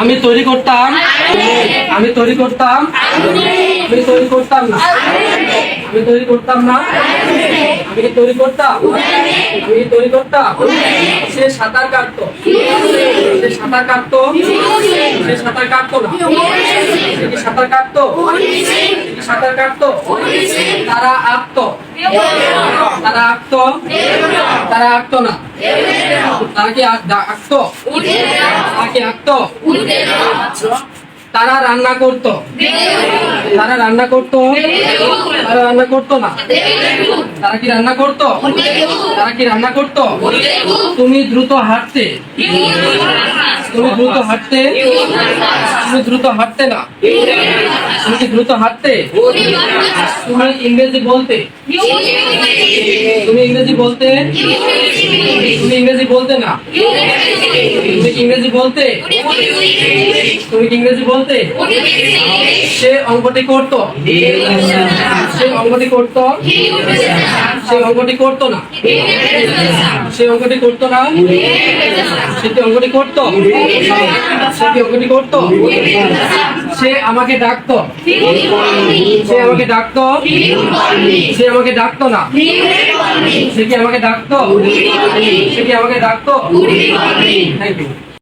আমি তৈরি করতাম। আমি তৈরি করতাম। আমি তৈরি করতাম না। আমি তৈরি করতাম না। আমি কি তৈরি করতাম? আমি তৈরি করতাম? সে সাঁতার কাটতো। সে সাঁতার কাটতো। সে সাঁতার কাটতো না। সে কি সাঁতার কাটতো? সে সাঁতার কাটতো? তারা আঁকতো। তারা আঁকতো? তারা আঁকতো না। তারা কি আঁক- আঁকতো? তারা কি আঁকতো? তারা রান্না করতো। তারা রান্না করতো? তারা রান্না করতো না। তারা কি রান্না করতো? তারা কি রান্না করতো? তুমি দ্রুত হাঁটতে। তুমি দ্রুত হাঁটতে। তুমি দ্রুত হাঁটতে না। তুমি কি দ্রুত হাঁটতে? তুমি ইংরেজি বলতে? তুমি ইংরেজি বলতে? তুমি ইংরেজি বলতে না? তুমি কি ইংরেজি বলতে? তুমি কি ইংরেজি বলতে? সে অঙ্কটি করতো। সে অঙ্কটি করতো। সে অঙ্কটি করতো না। সে অঙ্কটি করতো না। সে কি অঙ্কটি করতো? সে কি অঙ্কটি করতো? সে আমাকে ডাকতো। সে আমাকে ডাকতো। সে আমাকে ডাকতো না। সে কি আমাকে ডাকতো? সে কি আমাকে ডাকতো? Thank you